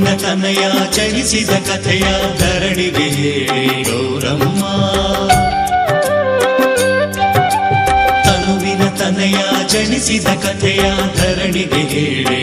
ತನಯ ಚರಿಸಿದ ಕಥೆಯ ಧರಣಿಗೆ ಹೇಳಿ ಗೌರಮ್ಮ ತನುವಿನ ತನಯ ಜನಿಸಿದ ಕಥೆಯ ಧರಣಿಗೆ ಹೇಳಿ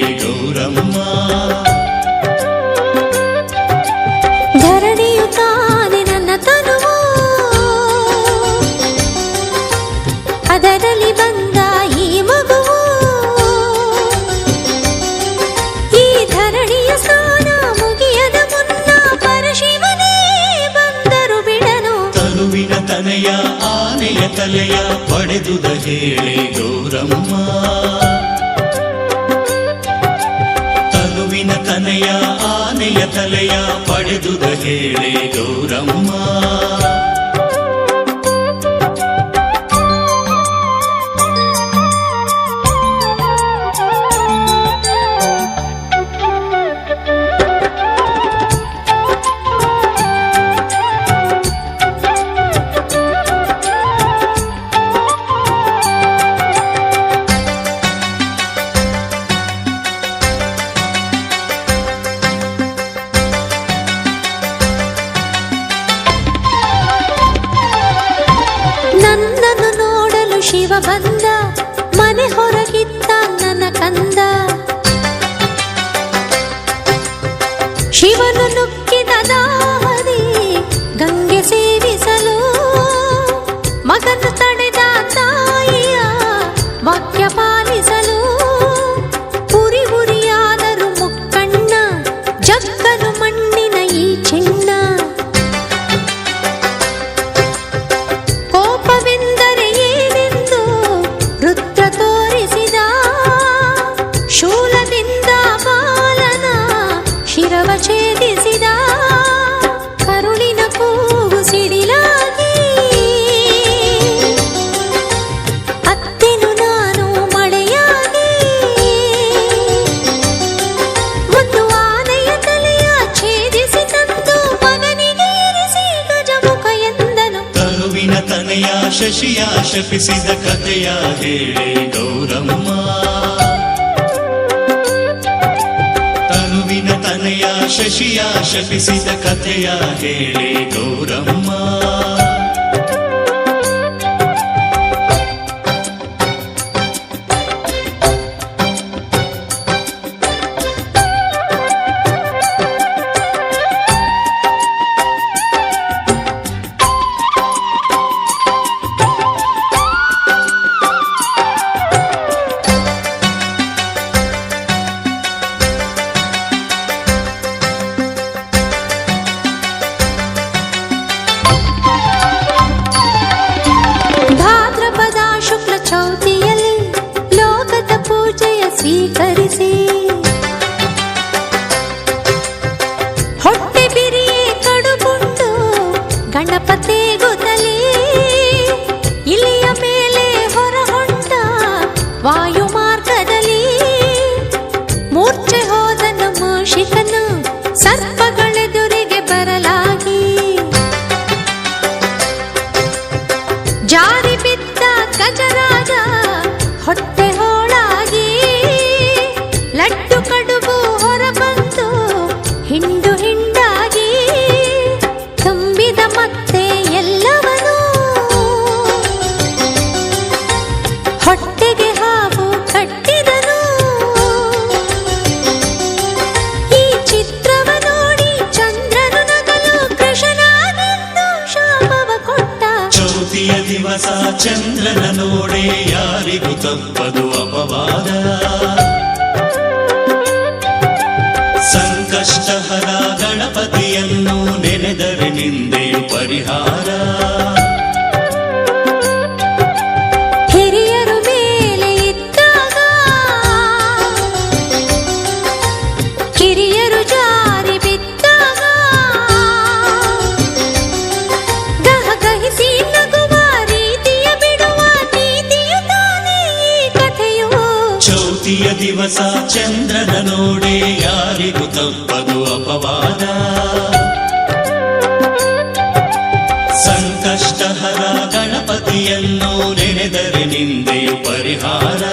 ಆನೆಯ ತಲೆಯ ಪಡೆದುದ ಹೇಳಿ ಗೌರಮ್ಮ. ತನುವಿನ ತನಯ ಆನೆಯ ತಲೆಯ ಪಡೆದುದ ಹೇಳಿ ಗೌರಮ್ಮ. ಬಂದ ಮನೆ ಹೊರಗಿತ್ತ ನನ್ನ ಕಂದ. ಶಿವನು ಶಶಿಯ ಶಪಿಸಿದ ಕಥೆಯ ಹೇಳಿ ಗೌರಮ್ಮ. ತನುವಿನ ತನಯ ಶಶಿಯ ಶಪಿಸಿದ ಕಥೆಯ ಹೇಳಿ ಗೌರಮ್ಮ ಚೌತಿಯಲ್ಲಿ ಲೋಕದ ಪೂಜೆಯ ಸ್ವೀಕರಿಸಿ. ಹೊಟ್ಟೆ ಬಿರಿಯೇ ಕಡುಬುಂಡು ಗಣಪತಿ ಗೊತ್ತಲಿ ಇಲಿಯ ಮೇಲೆ ಹೊರಹೊಂಟ ವಾಯು ಮಾರ್ಗದಲ್ಲಿ ಮೂರ್ಛೆ ಹೋದ ಮೂಷಿಕನು ಸರ್ಪಗಳೆದುರಿಗೆ ಬರಲಾಗಿ. ಜಾರಿ ಬಿದ್ದ ಗಜರಾಜ ಚೌತಿಯ ದಿವಸ ಚಂದ್ರನ ನೋಡೆ ಯಾರಿಗೂ ತಪ್ಪದು ಅಪವಾದ. ಸಂಕಷ್ಟಹರ ಗಣಪತಿಯನ್ನು ನೆನೆದರೆ ನಿಂದೆಯು ಪರಿಹಾರ. ಚೌತಿಯ ದಿವಸ ಚಂದ್ರನ ನೋಡೆ ಯಾರಿಗೂ ತಪ್ಪದು ಅಪವಾದ. ಸಂಕಷ್ಟಹರ ಗಣಪತಿಯನ್ನು ನೆನೆದರೆ ನಿಂದೆಯು ಪರಿಹಾರ.